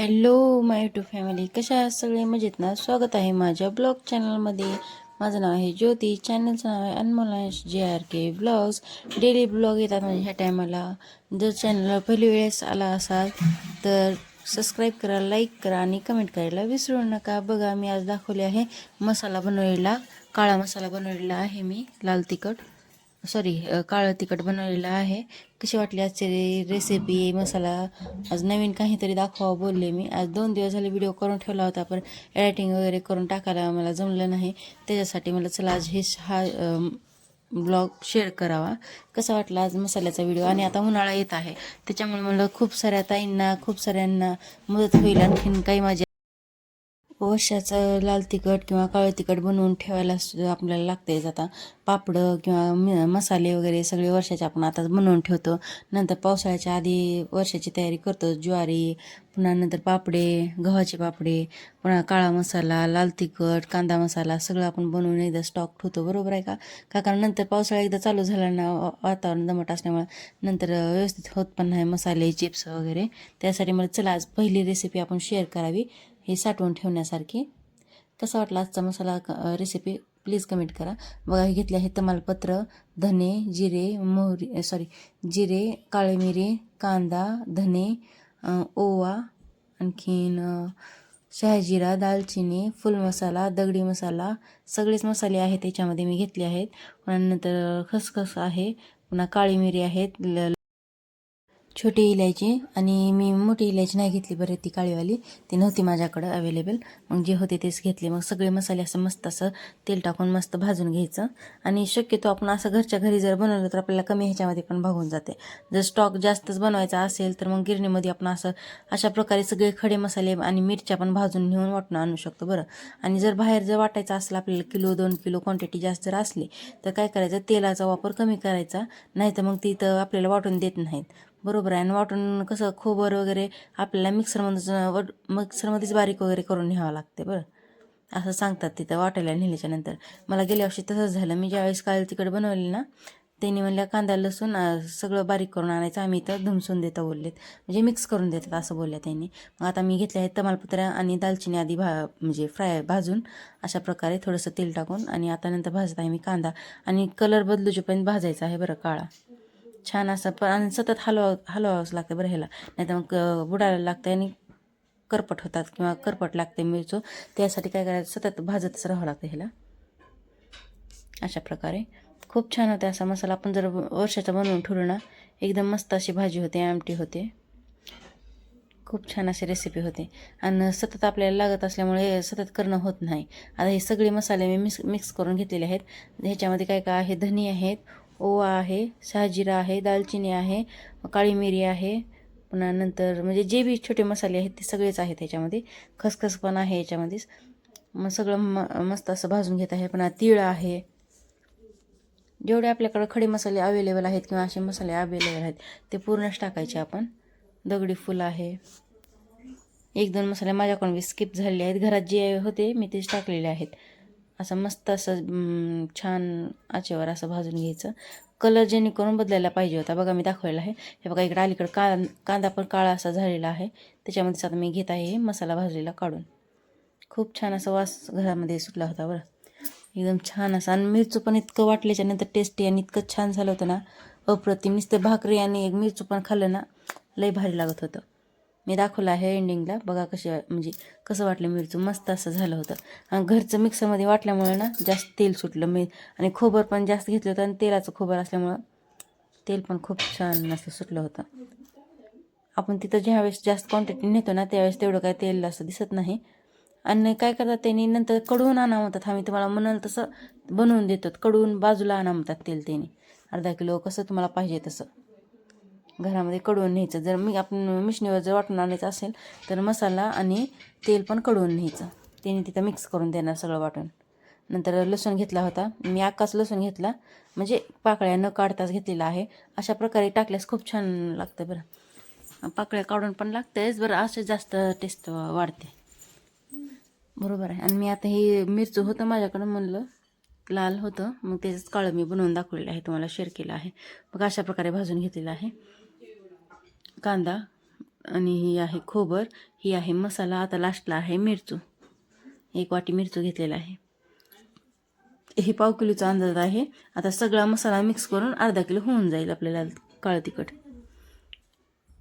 Hello my to family कशा आहात? सगळे मजेत ना? स्वागत आहे माझ्या ब्लॉग चॅनलमध्ये माझं नाव आहे ज्योती. चॅनलचं नाव आहे Anmolansh J R K blogs daily blog येतात म्हणजे ह्या टायमाला जर चॅनलला पहिली वेळेस आला असाल तर सबस्क्राईब करा लाईक करा आणि कमेंट करायला विसरू नका. बघा मी आज दाखवले आहे मसाला बनवलेला काळा मसाला बनवलेला आहे मी लाल तिखट. सॉरी काळं तिखट बनवलेलं आहे. कशी वाटली आजची रेसिपी मसाला? आज नवीन काहीतरी दाखवा बोलले मी. आज दोन दिवस झाले व्हिडिओ करून ठेवला होता पण एडिटिंग वगैरे करून टाकायला मला जमलं नाही. त्याच्यासाठी मला चला आज हे हा ब्लॉग शेअर करावा. कसा वाटला आज मसाल्याचा व्हिडिओ आणि आता उन्हाळा येत आहे. त्याच्यामुळे मला खूप साऱ्या ताईंना खूप साऱ्यांना मदत होईल आणखीन काही माझ्या वर्षाचं लाल तिखट किंवा काळं तिखट बनवून ठेवायला आपल्याला लागते आता पापडं किंवा मसाले वगैरे सगळे वर्षाचे आपण आता बनवून ठेवतो. नंतर पावसाळ्याच्या आधी वर्षाची तयारी करतो. ज्वारी पुन्हा नंतर पापडे गव्हाचे पापडे पुन्हा काळा मसाला लाल तिखट कांदा मसाला सगळं आपण बनवून एकदा स्टॉक ठेवतो. बरोबर आहे का? का कारण नंतर पावसाळा एकदा चालू झाला ना वा- वातावरण दमट असल्यामुळे नंतर व्यवस्थित होत पण नाही मसाले चिप्स वगैरे. त्यासाठी मला चला आज पहिली रेसिपी आपण शेअर करावी. हे साठवून ठेवण्यासारखी. कसा वाटला आजचा मसाला रेसिपी प्लीज कमेंट करा. बघा हे घेतले आहे तमालपत्र धने जिरे मोहरी सॉरी जिरे काळे मिरे कांदा धने ओवा आणखीन शहाजिरा दालचिनी फुल मसाला दगडी मसाला सगळेच मसाले आहेत त्याच्यामध्ये मी घेतले आहेत. नंतर खसखस आहे पुन्हा काळी मिरी आहेत ल छोटी इलायची आणि मी मोठी इलायची नाही घेतली बरं ती काळीवाली. ती नव्हती माझ्याकडं अवेलेबल मग जे होते तेच घेतले. मग सगळे मसाले असं मस्त असं तेल टाकून मस्त भाजून घ्यायचं. आणि शक्यतो आपण असं घरच्या घरी जर बनवलं तर आपल्याला कमी ह्याच्यामध्ये पण भागून जाते. जर स्टॉक जास्तच बनवायचा असेल तर मग गिरणीमध्ये आपण असं अशा प्रकारे सगळे खडे मसाले आणि मिरच्या पण भाजून नेऊन वाटून आणू शकतो बरं. आणि जर बाहेर जर वाटायचं असलं आपल्याला किलो दोन किलो क्वांटिटी जास्त जर असली तर काय करायचं? तेलाचा वापर कमी करायचा. नाही तर मग तिथं आपल्याला वाटून देत नाहीत. बरोबर आहे. आणि वाटून कसं खोबर वगैरे आपल्याला मिक्सरमध्ये मिक्सरमध्येच बारीक वगैरे करून न्यावं लागते बरं. असं सांगतात तिथं वाटायला नेल्याच्या नंतर. मला गेल्या वर्षी तसंच झालं. मी ज्यावेळेस काळ तिकड बनवली ना त्यांनी म्हणल्या कांदा लसूण सगळं बारीक करून आणायचं. आम्ही इथं धुमसून देता बोललेत. म्हणजे मिक्स करून देतात असं बोलल्या त्यांनी. मग आता मी घेतले आहेत तमालपत्र आणि दालचिनी आधी भा म्हणजे फ्राय भाजून अशा प्रकारे थोडंसं तेल टाकून आणि आता नंतर भाजत आहे मी कांदा. आणि कलर बदलूचेपर्यंत भाजायचा आहे बरं काळा. छान असं पण आणि सतत हलवा हलवावंच लागतं बरं ह्याला. नाही तर मग बुडायला लागतं आणि करपट होतात किंवा करपट लागते मिरचो. त्यासाठी काय करायचं सतत भाजतच राहावं लागतं ह्याला. अशा प्रकारे. खूप छान होते असा मसाला. आपण जर वर्षाचा बनवून ठेवलं ना एकदम मस्त अशी भाजी होते आमटी होते. खूप छान अशी रेसिपी होते. आणि सतत आपल्याला लागत असल्यामुळे सतत करणं होत नाही. आता हे सगळे मसाले मी मिक्स मिक्स करून घेतलेले आहेत. ह्याच्यामध्ये काय काय आहे? धनी आहेत ओवा आहे शहाजिरा आहे दालचिनी आहे काळी मिरी आहे. पुन्हा नंतर म्हणजे जे बी छोटे मसाले आहेत ते सगळेच आहेत ह्याच्यामध्ये खसखस पण आहे याच्यामध्येच मग सगळं म मस्त असं भाजून घेत आहे. पुन्हा तीळ आहे. जेवढे आपल्याकडे खडे मसाले अवेलेबल आहेत किंवा असे मसाले अवेलेबल आहेत ते पूर्णच टाकायचे आपण. दगडी फुल आहे. एक दोन मसाले माझ्याकडून स्किप झालेले आहेत. घरात जे होते मी तेच टाकलेले आहेत. असं मस्त असं छान आचेवर असं भाजून घ्यायचं. कलर जेणेकरून बदलायला पाहिजे होता. बघा मी दाखवायला आहे. हे बघा इकडं अलीकडं का कांदा पण काळा असा झालेला आहे. त्याच्यामध्येच आता मी घेत आहे मसाला भाजलेला काढून. खूप छान असा वास घरामध्ये सुटला होता बरं. एकदम छान असा. आणि मिरचू पण इतकं वाटल्याच्या नंतर टेस्टी आणि इतकं छान झालं होतं ना. अप्रतिम. नुसतं भाकरी आणि एक मिरचू पण खाल्लं ना लई भारी लागत होतं. मी दाखवलं आहे एंडिंगला बघा कसे म्हणजे कसं वाटलं मिरचू. मस्त असं झालं होतं. आणि घरचं मिक्सरमध्ये वाटल्यामुळे ना जास्त तेल सुटलं मी. आणि खोबर पण जास्त घेतलं होतं आणि तेलाचं खोबर असल्यामुळं तेल पण खूप छान असं सुटलं होतं. आपण तिथं ज्यावेळेस जास्त क्वांटिटी नेतो ना त्यावेळेस तेवढं काय तेल असं दिसत नाही. आणि काय करतात त्यांनी? नंतर कडवून आणा म्हणतात आम्ही तुम्हाला म्हणाल तसं बनवून देतो. कडवून बाजूला आणा म्हणतात तेल त्यांनी. अर्धा किलो कसं तुम्हाला पाहिजे तसं. घरामध्ये कडवून न्यायचं. जर मी आपण मिशनीवर जर वाटून आणायचं असेल तर मसाला आणि तेल पण कडवून न्यायचं. त्याने तिथं मिक्स करून देणार सगळं वाटून. नंतर लसूण घेतला होता. मी आकाच लसूण घेतला. म्हणजे पाकळ्या न काढताच घेतलेला आहे. अशा प्रकारे टाकल्यास खूप छान लागतं बरं. पाकळ्या काढून पण लागतेच बरं. असं जास्त टेस्ट वाढते. बरोबर आहे. आणि मी आता हे मिरचं होतं माझ्याकडं म्हणलं. लाल होतं. मग त्याचंच काळं मी बनवून दाखवलेलं आहे. तुम्हाला शेअर केलं आहे. मग अशा प्रकारे भाजून घेतलेलं आहे. कांदा आणि ही आहे खोबर. ही आहे मसाला. आता लास्टला आहे मिरचू. एक वाटी मिरचू घेतलेला आहे. हे पाव किलोचा अंदाज आहे. आता सगळा मसाला मिक्स करून अर्धा किलो होऊन जाईल आपल्याला काळं तिखट.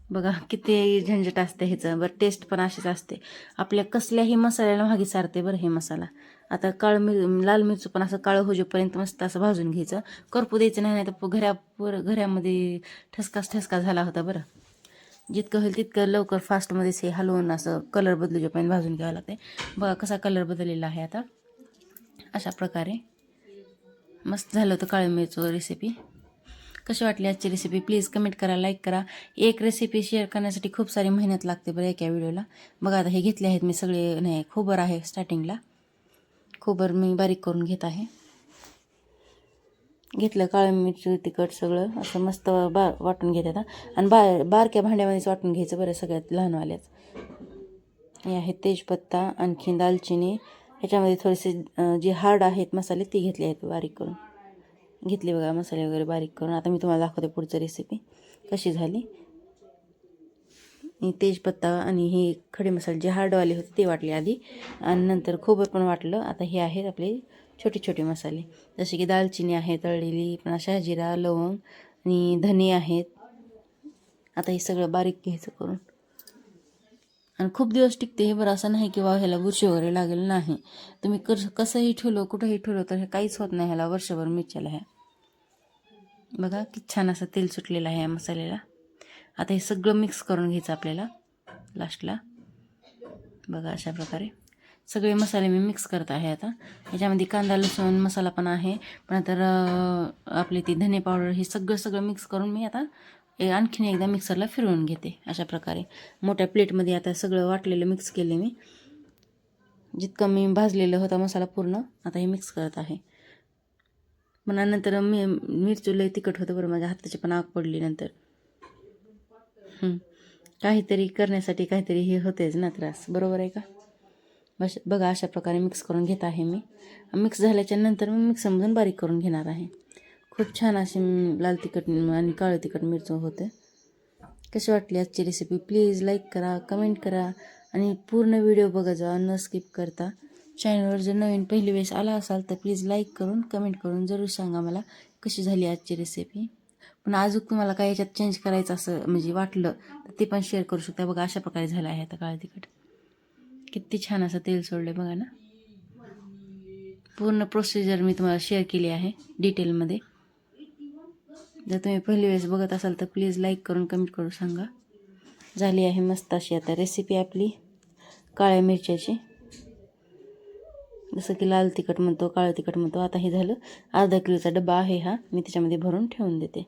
बघा किती झंझट असते ह्याचं. बरं टेस्ट पण अशीच असते. आपल्या कसल्याही मसाल्याला मागे सारते बरं हे मसाला. आता काळ मिर लाल मिरचं पण असं काळं होजेपर्यंत मस्त असं भाजून घ्यायचं. करपू द्यायचं नाही तर घऱ्या घऱ्यामध्ये ठसकाच ठसका झाला होता बरं. जितकं होईल तितकं लवकर फास्टमध्येच हे हलवून असं कलर बदलूच्यापर्यंत भाजून घ्यावं लागते बघा कसा कलर बदललेला आहे आता. अशा प्रकारे. मस्त झालं होतं काळं मिरचं रेसिपी कशी वाटली आजची रेसिपी प्लीज कमेंट करा लाईक करा. एक रेसिपी शेअर करण्यासाठी खूप सारी मेहनत लागते बरं एका व्हिडिओला बघा आता हे घेतले आहेत मी सगळे नाही खोबर आहे स्टार्टिंगला खोबर मी बारीक करून घेत आहे. घेतलं काळं मिरची तिखट सगळं असं मस्त बा वाटून घेत आता आणि बा बारक्या भांड्यामध्येच वाटून घ्यायचं बरं सगळ्यात लहानवाल्याच. हे आहे तेजपत्ता आणखी दालचिनी. ह्याच्यामध्ये थोडेसे जे हार्ड आहेत मसाले ते घेतले आहेत बारीक करून. घेतले बघा मसाले वगैरे बारीक करून. आता मी तुम्हाला दाखवते पुढचं रेसिपी कशी झाली? तेजपत्ता आणि हे खडे मसाले जे हार्डवाले होते ते वाटले आधी. आणि नंतर खोबर पण वाटलं. आता हे आहेत आपले छोटे छोटे मसाले. जसे की दालचिनी आहे तळलेली पण शहाजिरा लवंग आणि धने आहेत. आता हे सगळं बारीक घ्यायचं करून. आणि खूप दिवस टिकते हे बरं असं नाही की वा ह्याला बुरशी वगैरे लागेल नाही. तुम्ही कर कसंही ठेवलं कुठंही ठेवलं तर हे काहीच होत नाही ह्याला वर्षभर मिरच्याला ह्या. बघा किती छान असं तेल सुटलेलं आहे या मसाल्याला. आता हे सगळं मिक्स करून घ्यायचं आपल्याला लास्टला बघा अशा प्रकारे. सगळे मसाले मी मिक्स करत आहे आता. याच्यामध्ये कांदा लसूण मसाला पण आहे. पण तर आपली ती धने पावडर हे सगळं सगळं मिक्स करून मी आता आणखीन एकदा मिक्सरला फिरवून घेते अशा प्रकारे. मोठ्या प्लेटमध्ये आता सगळं वाटलेलं मिक्स केले मी. जितकं मी भाजलेलं होता मसाला पूर्ण आता हे मिक्स करत आहे. पुन्हा नंतर मी मिरची लय तिखट होतं बरं माझ्या हाताची पण आग पडली नंतर. काहीतरी करण्यासाठी काहीतरी हे होतेच ना त्रास. बरोबर आहे का? बश बघा अशा प्रकारे मिक्स करून घेत आहे मी. मिक्स झाल्याच्यानंतर मी मिक्सरमधून बारीक करून घेणार आहे. खूप छान अशी लाल तिखट आणि काळं तिखट मिरचं होते. कशी वाटली आजची रेसिपी प्लीज लाईक करा कमेंट करा आणि पूर्ण व्हिडिओ बघा जा न स्किप करता. चॅनलवर जर नवीन पहिली वेळेस आला असाल तर प्लीज लाईक करून कमेंट करून जरूर सांगा मला कशी झाली आजची रेसिपी पण अजून तुम्हाला काय याच्यात चेंज करायचं असं म्हणजे वाटलं तर ते पण शेअर करू शकता. बघा अशा प्रकारे झालं आहे आता काळं तिखट. किती छान असं तेल सोडलं बघा ना. पूर्ण प्रोसिजर मी तुम्हाला शेअर केली आहे डिटेलमध्ये जर तुम्ही पहिली वेळेस बघत असाल तर प्लीज लाईक करून कमेंट करून सांगा. झाली आहे मस्त अशी आता रेसिपी आपली काळ्या मिरच्याची. जसं की लाल तिखट म्हणतो काळं तिखट म्हणतो आता हे झालं. अर्धा किलोचा डबा आहे हा मी त्याच्यामध्ये भरून ठेवून देते.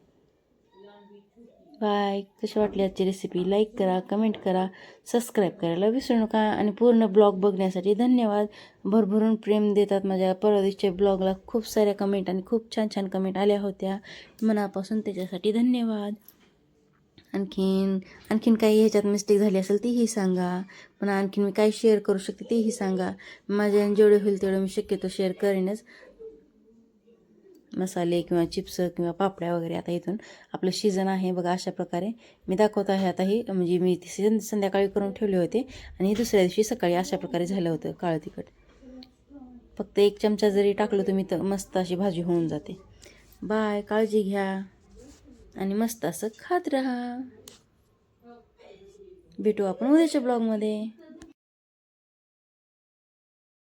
बाय. कशी वाटली आजची रेसिपी लाईक करा कमेंट करा सबस्क्राईब करायला विसरू नका आणि पूर्ण ब्लॉग बघण्यासाठी धन्यवाद. भरभरून प्रेम देतात माझ्या परदेशच्या ब्लॉगला खूप साऱ्या कमेंट आणि खूप छान छान कमेंट आल्या होत्या. मनापासून त्याच्यासाठी धन्यवाद. आणखीन आणखीन काही ह्याच्यात मिस्टेक झाली असेल तीही सांगा. पण आणखीन मी काय शेअर करू शकते तेही सांगा. माझ्या जेवढे होईल तेवढं मी शक्यतो शेअर करेनच. मसाले किंवा चिप्स किंवा पापड्या वगैरे आता इथून आपलं शिजन आहे बघा अशा प्रकारे. मी दाखवत आहे आता ही म्हणजे मी ते संध्याकाळी करून ठेवले होते आणि दुसऱ्या दिवशी सकाळी अशा प्रकारे झालं होतं काळं तिखट. फक्त एक चमचा जरी टाकलं तुम्ही तर मस्त अशी भाजी होऊन जाते. बाय काळजी घ्या आणि मस्त असं खात राहा. भेटू आपण उद्याच्या ब्लॉगमध्ये